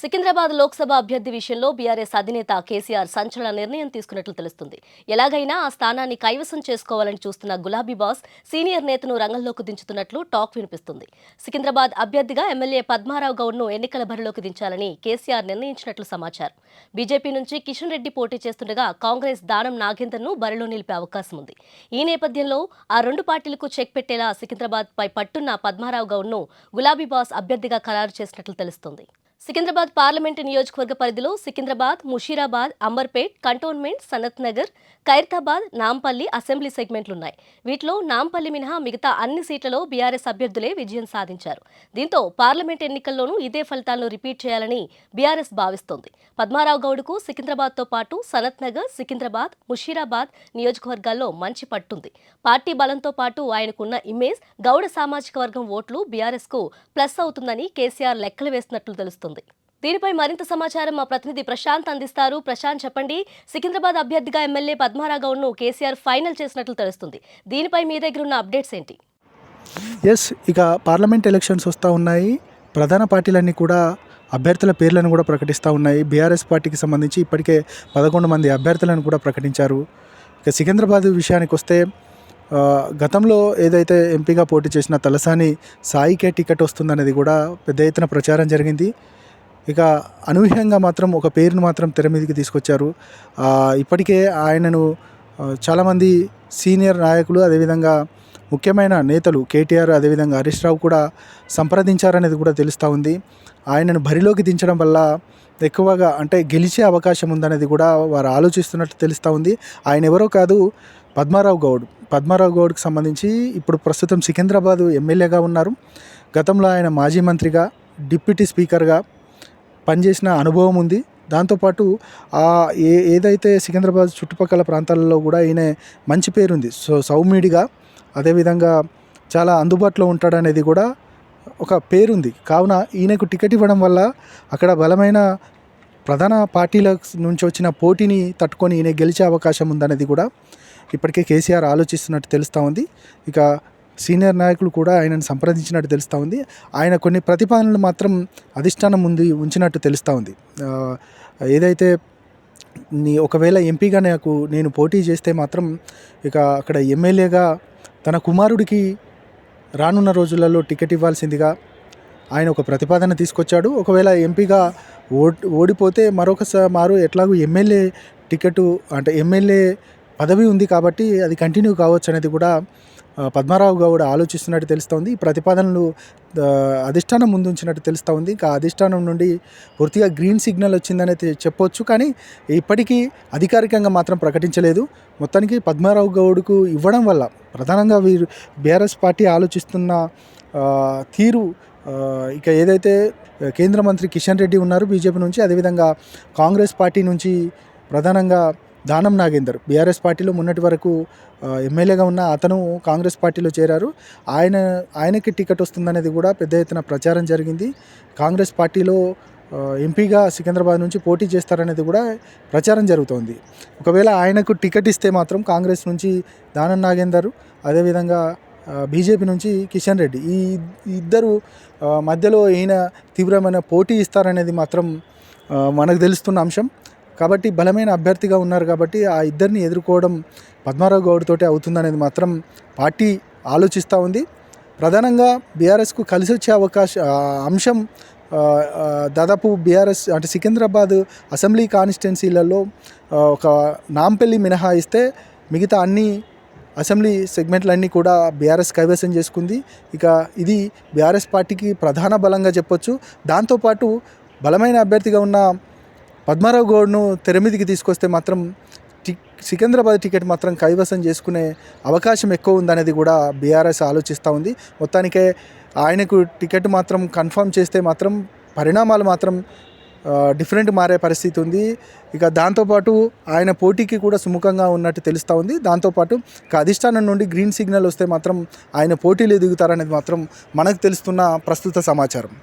సికింద్రాబాద్ లోక్సభ అభ్యర్థి విషయంలో బీఆర్ఎస్ అధినేత కేసీఆర్ సంచలన నిర్ణయం తీసుకున్నట్లు తెలుస్తుంది. ఎలాగైనా ఆ స్థానాన్ని కైవసం చేసుకోవాలని చూస్తున్న గులాబీ బాస్ సీనియర్ నేతను రంగంలోకి దించుతున్నట్లు టాక్ వినిపిస్తుంది. సికింద్రాబాద్ అభ్యర్థిగా ఎమ్మెల్యే పద్మారావు గౌడ్ను ఎన్నికల బరిలోకి దించాలని కేసీఆర్ నిర్ణయించినట్లు సమాచారం. బీజేపీ నుంచి కిషన్ రెడ్డి పోటీ చేస్తుండగా కాంగ్రెస్ దానం నాగేందర్ను బరిలో నిలిపే అవకాశం ఉంది. ఈ నేపథ్యంలో ఆ రెండు పార్టీలకు చెక్ పెట్టేలా సికింద్రాబాద్ పై పట్టున్న పద్మారావు గౌడ్ను గులాబీ బాస్ అభ్యర్థిగా ఖరారు చేసినట్లు తెలుస్తోంది. సికింద్రాబాద్ పార్లమెంటు నియోజకవర్గ పరిధిలో సికింద్రాబాద్ ముషీరాబాద్ అంబర్పేట్ కంటోన్మెంట్ సనత్ నగర్ ఖైరతాబాద్ నాంపల్లి అసెంబ్లీ సెగ్మెంట్లున్నాయి. వీటిలో నాంపల్లి మినహా మిగతా అన్ని సీట్లలో బీఆర్ఎస్ అభ్యర్థులే విజయం సాధించారు. దీంతో పార్లమెంట్ ఎన్నికల్లోనూ ఇదే ఫలితాలను రిపీట్ చేయాలని బీఆర్ఎస్ భావిస్తోంది. పద్మారావు గౌడ్కు సికింద్రాబాద్తో పాటు సనత్ నగర్ సికింద్రాబాద్ ముషీరాబాద్ నియోజకవర్గాల్లో మంచి పట్టుంది. పార్టీ బలంతో పాటు ఆయనకున్న ఇమేజ్ గౌడ సామాజిక వర్గం ఓట్లు బీఆర్ఎస్కు ప్లస్ అవుతుందని కేసీఆర్ లెక్కలు వేస్తున్నట్లు తెలుస్తుంది. దీనిపై మరింత సమాచారం మా ప్రతినిధి ప్రశాంత్ అందిస్తారు. ప్రశాంత్ చెప్పండి సికింద్రాబాద్ అభ్యర్థిగా ఎమ్మెల్యే పద్మారావు గౌడ్ను కేసీఆర్ ఫైనల్ చేసినట్లు తెలుస్తుంది. దీనిపై మీ దగ్గర ఉన్న అప్డేట్స్ ఏంటి? ఎస్ ఇక పార్లమెంట్ ఎలక్షన్స్ వస్తూ ఉన్నాయి. ప్రధాన పార్టీలన్నీ కూడా అభ్యర్థుల పేర్లను కూడా ప్రకటిస్తూ ఉన్నాయి. బీఆర్ఎస్ పార్టీకి సంబంధించి ఇప్పటికే పదకొండు మంది అభ్యర్థులను కూడా ప్రకటించారు. ఇక సికింద్రాబాద్ విషయానికి వస్తే గతంలో ఏదైతే ఎంపీగా పోటీ చేసిన తలసాని సాయికే టికెట్ వస్తుందనేది కూడా పెద్ద ఎత్తున ప్రచారం జరిగింది. ఇక అనూహ్యంగా మాత్రం ఒక పేరును మాత్రం తెర మీదకి తీసుకొచ్చారు. ఇప్పటికే ఆయనను చాలామంది సీనియర్ నాయకులు అదేవిధంగా ముఖ్యమైన నేతలు కేటీఆర్ అదేవిధంగా హరీష్ రావు కూడా సంప్రదించారనేది కూడా తెలుస్తూ ఉంది. ఆయనను బరిలోకి దించడం వల్ల ఎక్కువగా అంటే గెలిచే అవకాశం ఉందనేది కూడా వారు ఆలోచిస్తున్నట్టు తెలుస్తూ ఉంది. ఆయన ఎవరో కాదు పద్మారావు గౌడ్. పద్మారావు గౌడ్కి సంబంధించి ఇప్పుడు ప్రస్తుతం సికింద్రాబాద్ ఎమ్మెల్యేగా ఉన్నారు. గతంలో ఆయన మాజీ మంత్రిగా డిప్యూటీ స్పీకర్గా పనిచేసిన అనుభవం ఉంది. దాంతోపాటు ఆ ఏ ఏదైతే సికింద్రాబాద్ చుట్టుపక్కల ప్రాంతాలలో కూడా ఈయన మంచి పేరుంది సో సౌమ్యుడిగా అదేవిధంగా చాలా అందుబాటులో ఉంటాడనేది కూడా ఒక పేరుంది. కావున ఈయనకు టికెట్ ఇవ్వడం వల్ల అక్కడ బలమైన ప్రధాన పార్టీల నుంచి వచ్చిన పోటీని తట్టుకొని ఈయన గెలిచే అవకాశం ఉందనేది కూడా ఇప్పటికే కేసీఆర్ ఆలోచిస్తున్నట్టు తెలుస్తూ ఉంది. ఇక సీనియర్ నాయకులు కూడా ఆయనను సంప్రదించినట్టు తెలుస్తూ ఉంది. ఆయన కొన్ని ప్రతిపాదనలు మాత్రం అధిష్టానం ముందు ఉంచినట్టు తెలుస్తూ ఉంది. ఏదైతే నీ ఒకవేళ ఎంపీగా నాకు నేను పోటీ చేస్తే మాత్రం ఇక అక్కడ ఎమ్మెల్యేగా తన కుమారుడికి రానున్న రోజులలో టికెట్ ఇవ్వాల్సిందిగా ఆయన ఒక ప్రతిపాదన తీసుకొచ్చాడు. ఒకవేళ ఎంపీగా ఓ ఓడిపోతే మరొకసారి మారు ఎట్లాగూ ఎమ్మెల్యే టికెట్ అంటే ఎమ్మెల్యే పదవి ఉంది కాబట్టి అది కంటిన్యూ కావచ్చు అనేది కూడా పద్మారావు గౌడ్ ఆలోచిస్తున్నట్టు తెలుస్తోంది. ఈ ప్రతిపాదనలు అధిష్టానం ముందుంచినట్టు తెలుస్తూ ఉంది ఇంకా అధిష్టానం నుండి పూర్తిగా గ్రీన్ సిగ్నల్ వచ్చిందని చెప్పొచ్చు. కానీ ఇప్పటికీ అధికారికంగా మాత్రం ప్రకటించలేదు. మొత్తానికి పద్మారావు గౌడ్కు ఇవ్వడం వల్ల ప్రధానంగా వీరు బీఆర్ఎస్ పార్టీ ఆలోచిస్తున్న తీరు ఇక ఏదైతే కేంద్ర మంత్రి కిషన్ రెడ్డి ఉన్నారు బీజేపీ నుంచి అదేవిధంగా కాంగ్రెస్ పార్టీ నుంచి ప్రధానంగా దానం నాగేందర్. బీఆర్ఎస్ పార్టీలో మొన్నటి వరకు ఎమ్మెల్యేగా ఉన్న అతను కాంగ్రెస్ పార్టీలో చేరారు. ఆయన ఆయనకి టికెట్ వస్తుందనేది కూడా పెద్ద ఎత్తున ప్రచారం జరిగింది. కాంగ్రెస్ పార్టీలో ఎంపీగా సికింద్రాబాద్ నుంచి పోటీ చేస్తారనేది కూడా ప్రచారం జరుగుతోంది. ఒకవేళ ఆయనకు టికెట్ ఇస్తే మాత్రం కాంగ్రెస్ నుంచి దానం నాగేందర్ అదేవిధంగా బీజేపీ నుంచి కిషన్ రెడ్డి. ఈ ఇద్దరు మధ్యలో ఈయన తీవ్రమైన పోటీ ఇస్తారనేది మాత్రం మనకు తెలుస్తున్న అంశం. కాబట్టి బలమైన అభ్యర్థిగా ఉన్నారు కాబట్టి ఆ ఇద్దరిని ఎదుర్కోవడం పద్మారావు గౌడ్ తోటే అవుతుందనేది మాత్రం పార్టీ ఆలోచిస్తూ ఉంది. ప్రధానంగా బీఆర్ఎస్కు కలిసి వచ్చే అవకాశ అంశం దాదాపు బీఆర్ఎస్ అంటే సికింద్రాబాద్ అసెంబ్లీ కాన్స్టిట్యున్సీలలో ఒక నాంపల్లి మినహాయిస్తే మిగతా అన్ని అసెంబ్లీ సెగ్మెంట్లన్నీ కూడా బీఆర్ఎస్ కైవసం చేసుకుంది. ఇక ఇది బీఆర్ఎస్ పార్టీకి ప్రధాన బలంగా చెప్పొచ్చు. దాంతోపాటు బలమైన అభ్యర్థిగా ఉన్న పద్మారావు గౌడ్ను తెరమిదికి తీసుకొస్తే మాత్రం టి సికింద్రాబాద్ టికెట్ మాత్రం కైవసం చేసుకునే అవకాశం ఎక్కువ ఉందనేది కూడా బీఆర్ఎస్ ఆలోచిస్తూ ఉంది. మొత్తానికే ఆయనకు టికెట్ మాత్రం కన్ఫర్మ్ చేస్తే మాత్రం పరిణామాలు మాత్రం డిఫరెంట్ మారే పరిస్థితి ఉంది. ఇక దాంతోపాటు ఆయన పోటీకి కూడా సుముఖంగా ఉన్నట్టు తెలుస్తూ ఉంది. దాంతోపాటు ఇక అధిష్టానం నుండి గ్రీన్ సిగ్నల్ వస్తే మాత్రం ఆయన పోటీలు ఎదుగుతారనేది మాత్రం మనకు తెలుస్తున్న ప్రస్తుత సమాచారం.